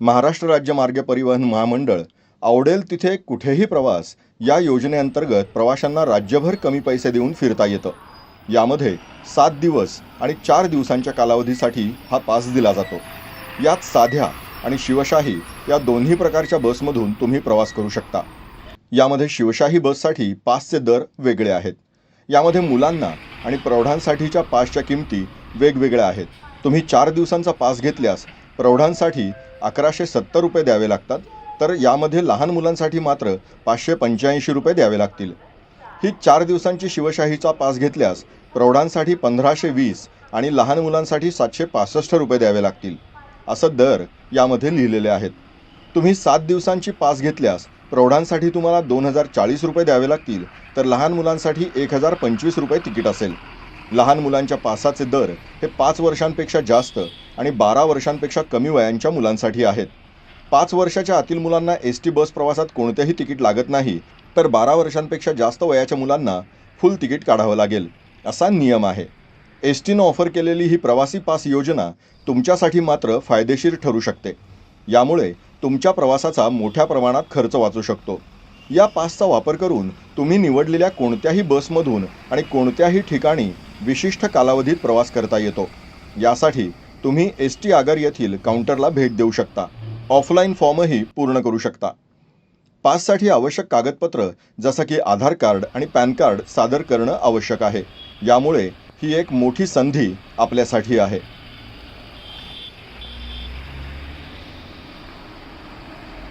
महाराष्ट्र राज्य मार्ग परिवहन महामंडळ आवडेल तिथे कुठेही प्रवास या योजनेअंतर्गत प्रवाशांना राज्यभर कमी पैसे देऊन फिरता येतं. यामध्ये सात दिवस आणि चार दिवसांच्या कालावधीसाठी हा पास दिला जातो. यात साध्या आणि शिवशाही या दोन्ही प्रकारच्या बसमधून तुम्ही प्रवास करू शकता. यामध्ये शिवशाही बससाठी पासचे दर वेगळे आहेत. यामध्ये मुलांना आणि प्रौढांसाठीच्या पासच्या किमती वेगवेगळ्या आहेत. तुम्ही चार दिवसांचा पास घेतल्यास प्रौढांसाठी अकराशे सत्तर रुपये द्यावे लागतात तर यामध्ये लहान मुलांसाठी मात्र पाचशे पंच्याऐंशी रुपये द्यावे लागतील. ही चार दिवसांची शिवशाहीचा पास घेतल्यास प्रौढांसाठी पंधराशे वीस आणि लहान मुलांसाठी सातशे पासष्ट रुपये द्यावे लागतील असं दर यामध्ये लिहिलेले आहेत. तुम्ही सात दिवसांची पास घेतल्यास प्रौढांसाठी तुम्हाला दोन हजार चाळीस रुपये द्यावे लागतील तर लहान मुलांसाठी एक हजार पंचवीस रुपये तिकीट असेल. लहान मुलांच्या पासाचे दर हे पाच वर्षांपेक्षा जास्त आणि बारा वर्षांपेक्षा कमी वयांच्या मुलांसाठी आहेत. पाच वर्षाच्या आतील मुलांना एस टी बस प्रवासात कोणतेही तिकीट लागत नाही तर बारा वर्षांपेक्षा जास्त वयाच्या मुलांना फुल तिकीट काढावं लागेल असा नियम आहे. एस टीनं ऑफर केलेली ही प्रवासी पास योजना तुमच्यासाठी मात्र फायदेशीर ठरू शकते. यामुळे तुमच्या प्रवासाचा मोठ्या प्रमाणात खर्च वाचू शकतो. या पासचा वापर करून तुम्ही निवडलेल्या कोणत्याही बसमधून आणि कोणत्याही ठिकाणी विशिष्ट कालावधीत प्रवास करता येतो. यासाठी तुम्ही एस टी आगार येथील काउंटरला भेट देऊ शकता. ऑफलाईन फॉर्मही पूर्ण करू शकता. पाससाठी आवश्यक कागदपत्र जसं की आधार कार्ड आणि पॅन कार्ड सादर करणं आवश्यक आहे. यामुळे ही एक मोठी संधी आपल्यासाठी आहे.